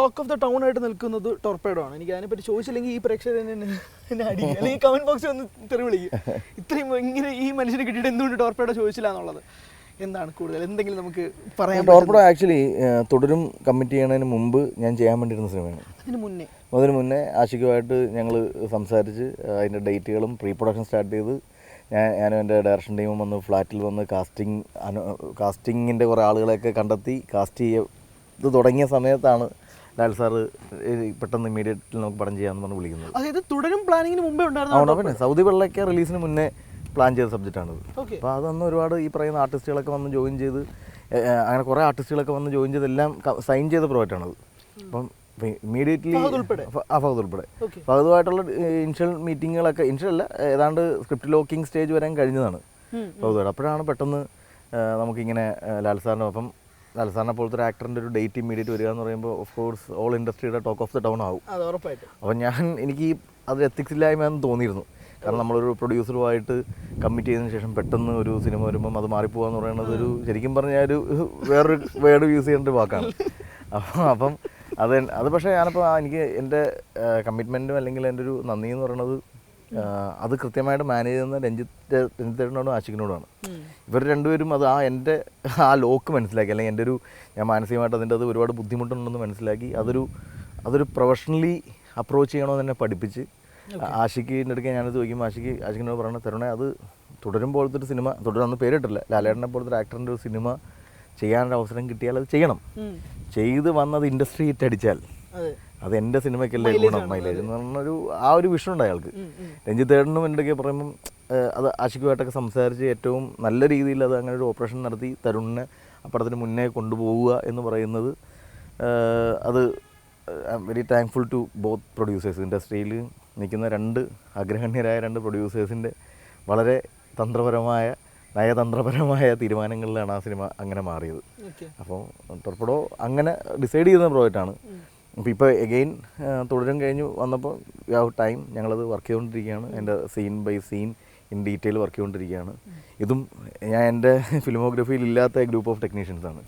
Talk of the town ആയിട്ട് നിൽക്കുന്നത് ടോർപ്പേഡോ ആണ്. എനിക്ക് അതിനെപ്പറ്റി ചോദിച്ചില്ലെങ്കിൽ ഈ പ്രേക്ഷകർ എന്നെ അടിക്കും. അല്ലെങ്കിൽ കമന്റ് ബോക്സിൽ ഒന്ന് തെറി വിളിക്കും. ഇത്രയും ഇങ്ങനെ ഈ മനുഷ്യനെ കിട്ടിയിട്ട് എന്തുകൊണ്ട് ടോർപ്പേഡോ ചോദിച്ചില്ല എന്നുള്ളത്? എന്താണ് കൂടുതൽ? എന്തെങ്കിലും നമുക്ക് പറയാം ടോർപ്പഡോ ആക്ച്വലി തുടരും കമ്മിറ്റ് ചെയ്യുന്നതിന് മുമ്പ് ഞാൻ ചെയ്യാൻ വേണ്ടിയിരുന്ന സിനിമയാണ്. അതിന് മുന്നേ. അതിന് മുന്നേ ആശിക്കുമായിട്ട് ഞങ്ങൾ സംസാരിച്ച് അതിന്റെ ഡേറ്റുകളും പ്രീ പ്രൊഡക്ഷൻ സ്റ്റാർട്ട് ചെയ്ത് ഞാൻ ഞാനും എന്റെ ഡയറക്ഷൻ ടീമും വന്ന് ഫ്ലാറ്റിൽ വന്ന് കാസ്റ്റിംഗ് കാസ്റ്റിങ്ങിന്റെ കുറേ ആളുകളെയൊക്കെ കണ്ടെത്തി കാസ്റ്റ് ചെയ്യ ഇത് തുടങ്ങിയ സമയത്താണ് ലാൽ സാറ് പെട്ടെന്ന് ഇമ്മീഡിയറ്റ് നമുക്ക് പടം ചെയ്യാമെന്ന് പറഞ്ഞ് വിളിക്കുന്നത്. അതായത് തുടരും പ്ലാനിങ്ങിന് മുമ്പേ ഉണ്ടായിരുന്നു പിന്നെ സൗദി വെള്ളയ്ക്ക റിലീസിന് മുന്നേ പ്ലാൻ ചെയ്ത സബ്ജക്റ്റാണിത്. അപ്പോൾ അതന്ന് ഒരുപാട് ഈ പറയുന്ന ആർട്ടിസ്റ്റുകളൊക്കെ വന്ന് ജോയിൻ ചെയ്ത് അങ്ങനെ കുറേ ആർട്ടിസ്റ്റുകളൊക്കെ വന്ന് ജോയിൻ ചെയ്ത് എല്ലാം സൈൻ ചെയ്ത പ്രോജക്റ്റാണത് അപ്പം ഇമ്മീഡിയറ്റ്ലി ഉൾപ്പെടെ? ആ ഫഹദ് ഉൾപ്പെടെ. അപ്പോൾ ഇനിഷ്യൽ മീറ്റിങ്ങുകളൊക്കെ ഇൻഷ്യൽ അല്ല ഏതാണ്ട് സ്ക്രിപ്റ്റ് ലോക്കിംഗ് സ്റ്റേജ് വരാൻ കഴിഞ്ഞതാണ് ഫഹദുമായിട്ട് അപ്പോഴാണ് പെട്ടെന്ന് നമുക്കിങ്ങനെ ലാൽ സാറിന്റെ അപ്പം ലാൽ സാറിനെ പോലത്തെ ഒരു ആക്ടറിന്റെ ഒരു ഡേറ്റ് ഇമ്മീഡിയറ്റ് വരിക എന്ന് പറയുമ്പോൾ ഓഫ് കോഴ്സ് ഓൾ ഇൻഡസ്ട്രിയുടെ ടോക്ക് ഓഫ് ദ ടൗൺ ആവും. അത് ഉറപ്പായിട്ട്. അപ്പോൾ ഞാൻ എനിക്ക് അത് എത്തിക്സ് ഇല്ലായ്മ എന്ന് തോന്നിയിരുന്നു. കാരണം നമ്മളൊരു പ്രൊഡ്യൂസറുമായിട്ട് കമ്മിറ്റ് ചെയ്തതിന് ശേഷം പെട്ടെന്ന് ഒരു സിനിമ വരുമ്പം അത് മാറിപ്പോകാന്ന് പറയുന്നത് ഒരു ശരിക്കും പറഞ്ഞാൽ ഒരു വേറൊരു വേർഡ് യൂസ് ചെയ്യേണ്ട ഒരു വാക്കാണ്. അപ്പം അപ്പം അത് അത് പക്ഷേ ഞാനിപ്പോൾ എനിക്ക് എന്റെ കമ്മിറ്റ്മെന്റും അല്ലെങ്കിൽ എന്റെ ഒരു നന്ദി എന്ന് പറയുന്നത് അത് കൃത്യമായിട്ട് മാനേജ് ചെയ്യുന്ന രഞ്ജിത്ത് രഞ്ജിത്തേട്ടനോടും ആശിക്കിനോടുമാണ്. ഇവർ രണ്ടുപേരും അത് ആ എന്റെ ആ ലോക്ക് മനസ്സിലാക്കി. അല്ലെങ്കിൽ എന്റെ ഒരു ഞാൻ മാനസികമായിട്ട് അതിന്റെ അത് ഒരുപാട് ബുദ്ധിമുട്ടുണ്ടെന്ന് മനസ്സിലാക്കി അതൊരു അതൊരു പ്രൊഫഷണലി അപ്രോച്ച് ചെയ്യണമെന്ന് എന്നെ പഠിപ്പിച്ച് ആഷിക്കിന്റെ അടുക്കെ ഞാനത് ചോദിക്കുമ്പോൾ ആഷിക്ക് ആഷിക്കിനോട് പറയണ തരുണേ അത് തുടരും പോലത്തെ ഒരു സിനിമ. തുടരുന്ന പേരിട്ടില്ല. ലാലേട്ടനെ പോലത്തെ ഒരു ആക്ടറിന്റെ ഒരു സിനിമ ചെയ്യാനൊരു അവസരം കിട്ടിയാൽ അത് ചെയ്യണം. ചെയ്ത് വന്നത് ഇൻഡസ്ട്രി ഹിറ്റ് അടിച്ചാൽ അതെ എന്റെ സിനിമയ്ക്കല്ലേ ഗുണം മൈലേജ് എന്ന് പറഞ്ഞൊരു ആ ഒരു വിഷൻ ഉണ്ട് അയാൾക്ക്. രഞ്ജിത്തേടനും എന്തൊക്കെ പറയുമ്പം അത് ആശിക്കുമായിട്ടൊക്കെ സംസാരിച്ച് ഏറ്റവും നല്ല രീതിയിൽ അത് അങ്ങനെ ഒരു ഓപ്പറേഷൻ നടത്തി തരുണിനെ അപ്പുറത്തിന് മുന്നേ കൊണ്ടുപോവുക എന്ന് പറയുന്നത് അത് I am very thankful to both producers ഇൻഡസ്ട്രിയിൽ നിൽക്കുന്ന രണ്ട് അഗ്രഹണ്യരായ രണ്ട് പ്രൊഡ്യൂസേഴ്സിന്റെ വളരെ തന്ത്രപരമായ നയതന്ത്രപരമായ തീരുമാനങ്ങളിലാണ് ആ സിനിമ അങ്ങനെ മാറിയത്. അപ്പോൾ ടൊർപ്പഡോ അങ്ങനെ ഡിസൈഡ് ചെയ്യുന്ന പ്രോജക്റ്റാണ് അപ്പോൾ ഇപ്പോൾ എഗെയിൻ തുടരും കഴിഞ്ഞ് വന്നപ്പോൾ വി ഹാവ് ടൈം ഞങ്ങളത് വർക്ക് ചെയ്തുകൊണ്ടിരിക്കുകയാണ്. എന്റെ scene by scene in detail work ചെയ്തുകൊണ്ടിരിക്കുകയാണ്. ഇതും ഞാൻ എന്റെ ഫിലിമോഗ്രഫിയിൽ ഇല്ലാത്ത ഗ്രൂപ്പ് ഓഫ് ടെക്നീഷ്യൻസ് ആണ്.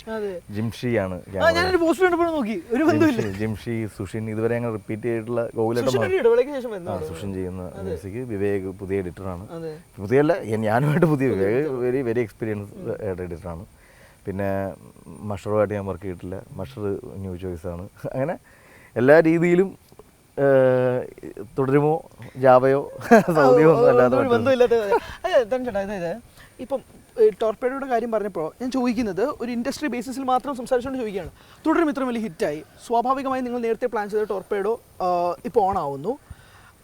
ജിംഷി ആണ് ജിംഷി- സുഷിൻ ഇതുവരെ ഞങ്ങൾ റിപ്പീറ്റ് ചെയ്തിട്ടുള്ള ഗോകുലേട്ടൻ സുഷിൻ ചെയ്യുന്ന മ്യൂസിക് വിവേക് പുതിയ എഡിറ്ററാണ് പുതിയല്ല ഞാനുമായിട്ട് പുതിയ വിവേക് വെരി വെരി എക്സ്പീരിയൻസ് എഡിറ്ററാണ് പിന്നെ മഷറുമായിട്ട് ഞാൻ വർക്ക് ചെയ്തിട്ടില്ല. മഷർ ന്യൂ ചോയ്സാണ് അങ്ങനെ എല്ലാ രീതിയിലും തുടരുമോ? ജാവയോ? സൗദിയോ ഒന്നും അല്ലാതെ ഇപ്പം ടോർപ്പേഡോയുടെ കാര്യം പറഞ്ഞപ്പോൾ ഞാൻ ചോദിക്കുന്നത് ഒരു ഇൻഡസ്ട്രി ബേസിസിൽ മാത്രം സംസാരിച്ചുകൊണ്ട് ചോദിക്കുകയാണ്. തുടരും ഇത്ര വലിയ ഹിറ്റായി സ്വാഭാവികമായി നിങ്ങൾ നേരത്തെ പ്ലാൻ ചെയ്ത ടോർപ്പേഡോ ഇപ്പോൾ ഓൺ ആവുന്നു.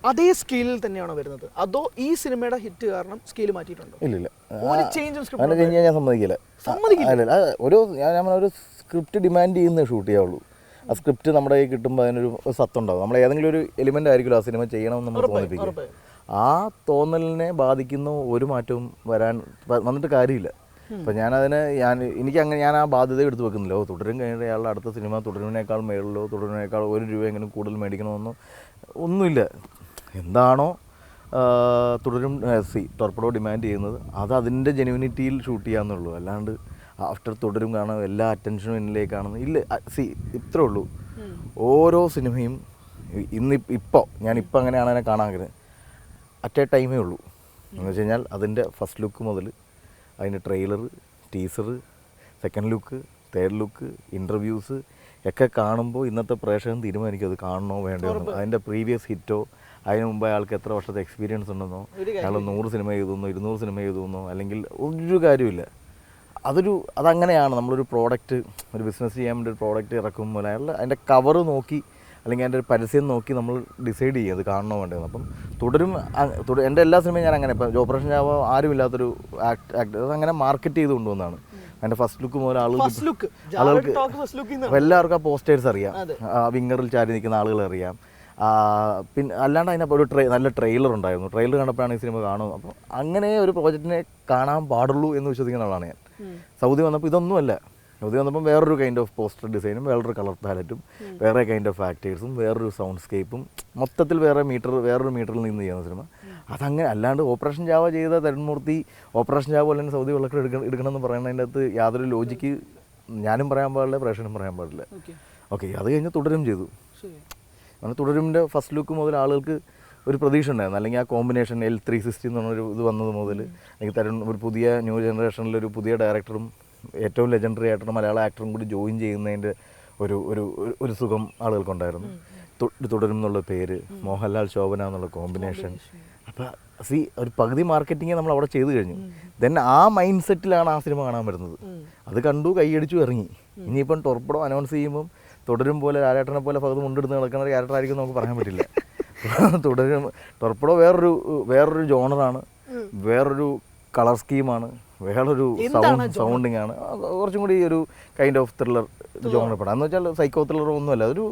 അതേ സ്കെയിലിൽ തന്നെയാണ് വരുന്നത്? അതോ ഈ സിനിമയുടെ ഹിറ്റ് കാരണം സ്കെയിൽ മാറ്റിയിട്ടുണ്ടോ? ഇല്ല ഒരു ചേഞ്ചും അങ്ങനെ ഞാൻ സമ്മതിക്കില്ല. സമ്മതിക്കില്ല? ഒരു ഞാൻ ഒരു സ്ക്രിപ്റ്റ് ഡിമാൻഡ് ചെയ്യുന്ന ഷൂട്ട് ചെയ്യാവുള്ളൂ. ആ സ്ക്രിപ്റ്റ് നമ്മുടെ കയ്യിൽ കിട്ടുമ്പോൾ അതിനൊരു സത്തുണ്ടാവും. നമ്മൾ ഏതെങ്കിലും ഒരു എലിമെന്റ് ആയിരിക്കുമല്ലോ ആ സിനിമ ചെയ്യണമെന്ന് നമ്മൾ തോന്നിപ്പിക്കും ആ തോന്നലിനെ ബാധിക്കുന്ന ഒരു മാറ്റവും വരാൻ വന്നിട്ട് കാര്യമില്ല. അപ്പം ഞാനതിന് ഞാൻ എനിക്ക് അങ്ങനെ ഞാൻ ആ ബാധ്യത എടുത്തു വെക്കുന്നില്ല. ഓ തുടരും കഴിഞ്ഞിട്ട് അയാളുടെ അടുത്ത സിനിമ തുടരുന്നതിനേക്കാൾ മേളിലോ തുടരുന്നതിനേക്കാൾ ഒരു രൂപയെങ്കിലും കൂടുതൽ മേടിക്കണമെന്നോ ഒന്നുമില്ല. എന്താണോ തുടരും സി ടോർപ്പഡോ ഡിമാൻഡ് ചെയ്യുന്നത് അത് അതിന്റെ ജെനുവിനിറ്റിയിൽ ഷൂട്ട് ചെയ്യാമെന്നുള്ളൂ അല്ലാണ്ട് ആഫ്റ്റർ തുടരും കാണാൻ എല്ലാ അറ്റൻഷനും എന്നിലേക്കാണെന്ന്. ഇല്ല സി ഇത്രേ ഉള്ളൂ. ഓരോ സിനിമയും ഇന്ന് ഇപ്പോൾ ഞാൻ ഇപ്പോൾ അങ്ങനെയാണ് അതിനെ കാണാൻ ആഗ്രഹം. അറ്റ് എ ടൈമേ ഉള്ളൂ. എന്ന് വെച്ച് കഴിഞ്ഞാൽ അതിന്റെ ഫസ്റ്റ് ലുക്ക് മുതൽ അതിന്റെ trailer teaser second look third look interviews ഒക്കെ കാണുമ്പോൾ ഇന്നത്തെ പ്രേക്ഷകൻ തീരുമാനിക്കും അത് കാണണോ വേണ്ടോ. അതിന്റെ പ്രീവിയസ് ഹിറ്റോ അതിന് മുമ്പ് അയാൾക്ക് എത്ര വർഷത്തെ എക്സ്പീരിയൻസ് ഉണ്ടെന്നോ? അയാൾ നൂറ് സിനിമ എഴുതുന്നോ ഇരുന്നൂറ് സിനിമ എഴുതുന്നോ അല്ലെങ്കിൽ ഒരു കാര്യമില്ല അതൊരു അതങ്ങനെയാണ്. നമ്മളൊരു പ്രോഡക്റ്റ് ഒരു ബിസിനസ് ചെയ്യാൻ വേണ്ടി ഒരു പ്രോഡക്റ്റ് ഇറക്കുമ്പോൾ അയാൾ അതിന്റെ കവർ നോക്കി അല്ലെങ്കിൽ അതിന്റെ ഒരു പരസ്യം നോക്കി നമ്മൾ ഡിസൈഡ് ചെയ്യും അത് കാണണോ വേണ്ടത് അപ്പം തുടരും തുട- എന്റെ എല്ലാ സിനിമയും ഞാൻ അങ്ങനെ. ഇപ്പം ഓപ്പറേഷൻ ജാവ ആരുമില്ലാത്തൊരു ആക്ട് ആക്ട് അങ്ങനെ മാർക്കറ്റ് ചെയ്ത് കൊണ്ടുവന്നാണ് അതിന്റെ ഫസ്റ്റ് ലുക്ക് മുതൽ ആളുകൾ ആളുകൾക്ക് എല്ലാവർക്കും ആ പോസ്റ്റേഴ്സ് അറിയാം. വിങ്ങറിൽ ചാരി നിൽക്കുന്ന ആളുകൾ അറിയാം. പിന്നെ അല്ലാണ്ട് അതിനപ്പോൾ ഒരു ട്രെ നല്ല ട്രെയിലർ ഉണ്ടായിരുന്നു. ട്രെയിലർ കണ്ടപ്പോഴാണ് ഈ സിനിമ കാണുന്നത്. അപ്പോൾ അങ്ങനെ ഒരു പ്രോജക്റ്റിനെ കാണാൻ പാടുള്ളൂ എന്ന് വിശ്വസിക്കുന്ന ആളാണ് ഞാൻ. സൗദി വന്നപ്പോൾ ഇതൊന്നുമല്ല. സൗദി വന്നപ്പോൾ വേറൊരു കൈൻഡ് ഓഫ് പോസ്റ്റർ ഡിസൈനും വേറൊരു കളർ പാലറ്റും വേറെ കൈൻഡ് ഓഫ് ആക്ടേഴ്സും വേറൊരു സൗണ്ട് സ്കേപ്പും മൊത്തത്തിൽ വേറെ മീറ്റർ വേറൊരു മീറ്ററിൽ നിന്ന് ചെയ്യുന്ന സിനിമ അതങ്ങനെ അല്ലാണ്ട് ഓപ്പറേഷൻ ജാവ ചെയ്ത തരുൺമൂർത്തി ഓപ്പറേഷൻ ജാവ അല്ലെങ്കിൽ സൗദി വിളക്കിൽ എടുക്കണം എടുക്കണമെന്ന് പറയുന്നതിന്റെ അകത്ത് യാതൊരു ലോജിക്ക് ഞാനും പറയാൻ പാടില്ല പ്രേക്ഷകനും പറയാൻ പാടില്ല. ഓക്കെ അത് കഴിഞ്ഞ് തുടരും ചെയ്തു. അങ്ങനെ തുടരുമിന്റെ ഫസ്റ്റ് ലുക്ക് മുതൽ ആളുകൾക്ക് ഒരു പ്രതീക്ഷ ഉണ്ടായിരുന്നു. അല്ലെങ്കിൽ ആ കോമ്പിനേഷൻ എൽ ത്രീ സിക്സ്റ്റി എന്ന് പറഞ്ഞൊരു ഇത് വന്നത് മുതൽ അല്ലെങ്കിൽ തരുൺ ഒരു പുതിയ ന്യൂ ജനറേഷനിൽ ഒരു പുതിയ ഡയറക്ടറും ഏറ്റവും ലെജൻഡറി ആയിട്ടുള്ള മലയാള ആക്ടറും കൂടി ജോയിൻ ചെയ്യുന്നതിന്റെ ഒരു ഒരു ഒരു- സുഖം ആളുകൾക്കുണ്ടായിരുന്നു. തുടരും എന്നുള്ള പേര് മോഹൻലാൽ ശോഭന എന്നുള്ള കോമ്പിനേഷൻ അപ്പോൾ സി ഒരു പകുതി മാർക്കറ്റിംഗ് നമ്മൾ അവിടെ ചെയ്തു കഴിഞ്ഞു. ദെൻ ആ മൈൻഡ് സെറ്റിലാണ് ആ സിനിമ കാണാൻ വരുന്നത്. അത് കണ്ടു കൈയടിച്ചു ഇറങ്ങി. ഇനിയിപ്പം ടൊർപ്പടം അനൗൺസ് ചെയ്യുമ്പം തുടരും പോലെ ലാലേട്ടനെ പോലെ ഭഗത് മുണ്ടെടുത്ത് നടക്കുന്ന ഒരു ക്യാരക്ടർ ആയിരിക്കും നമുക്ക് പറയാൻ പറ്റില്ല. തുടരും ടൊർപ്പടോ വേറൊരു വേറൊരു ജോണറാണ്. വേറൊരു കളർ സ്കീമാണ്. വേറൊരു സൗണ്ട് സൗണ്ടിങ് ആണ് കുറച്ചും കൂടി ഒരു കൈൻഡ് ഓഫ് ത്രില്ലർ ജോണർ പടം. എന്ന് വെച്ചാൽ സൈക്കോ ത്രില്ലർ ഒന്നുമല്ല. ഒരു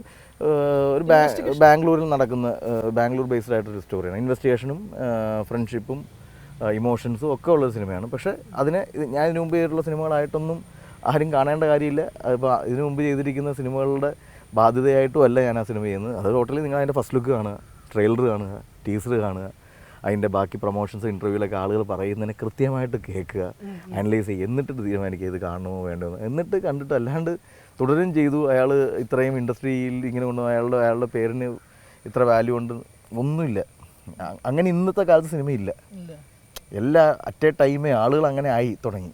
ഒരു ബാ- ബാംഗ്ലൂരിൽ നടക്കുന്ന ബാംഗ്ലൂർ ബേസ്ഡ് ആയിട്ടൊരു സ്റ്റോറിയാണ് ഇൻവെസ്റ്റിഗേഷനും ഫ്രണ്ട്ഷിപ്പും ഇമോഷൻസും ഒക്കെ ഉള്ള സിനിമയാണ്. പക്ഷേ അതിനെ ഞാൻ ഇതിനു മുമ്പ് ചെയ്തിട്ടുള്ള സിനിമകളായിട്ടൊന്നും ആരും കാണേണ്ട കാര്യമില്ല. അതിപ്പോൾ ഇതിനു മുമ്പ് ചെയ്തിരിക്കുന്ന സിനിമകളുടെ ബാധ്യതയായിട്ടും അല്ല ഞാൻ ആ സിനിമ ചെയ്യുന്നത്. അത് ടോട്ടലി നിങ്ങൾ അതിന്റെ ഫസ്റ്റ് ലുക്ക് കാണുക ട്രെയിലർ കാണുക ടീസർ കാണുക അതിന്റെ ബാക്കി പ്രൊമോഷൻസ് ഇന്റർവ്യൂലൊക്കെ ആളുകൾ പറയുന്നതിനെ കൃത്യമായിട്ട് കേൾക്കുക അനലൈസ് ചെയ്യുക. എന്നിട്ട് തീരുമാനിക്കുക ഇത് കാണണമോ വേണ്ടോ എന്നിട്ട് കണ്ടിട്ട് അല്ലാണ്ട് തുടരും ചെയ്തു. അയാൾ ഇത്രയും ഇൻഡസ്ട്രിയിൽ ഇങ്ങനെ കൊണ്ട് അയാളുടെ അയാളുടെ പേരിന് ഇത്ര വാല്യൂ ഉണ്ട്. ഒന്നുമില്ല. അങ്ങനെ ഇന്നത്തെ കാലത്ത് സിനിമയില്ല. എല്ലാ അറ്റ് എ ടൈമേ ആളുകൾ അങ്ങനെ ആയി തുടങ്ങി.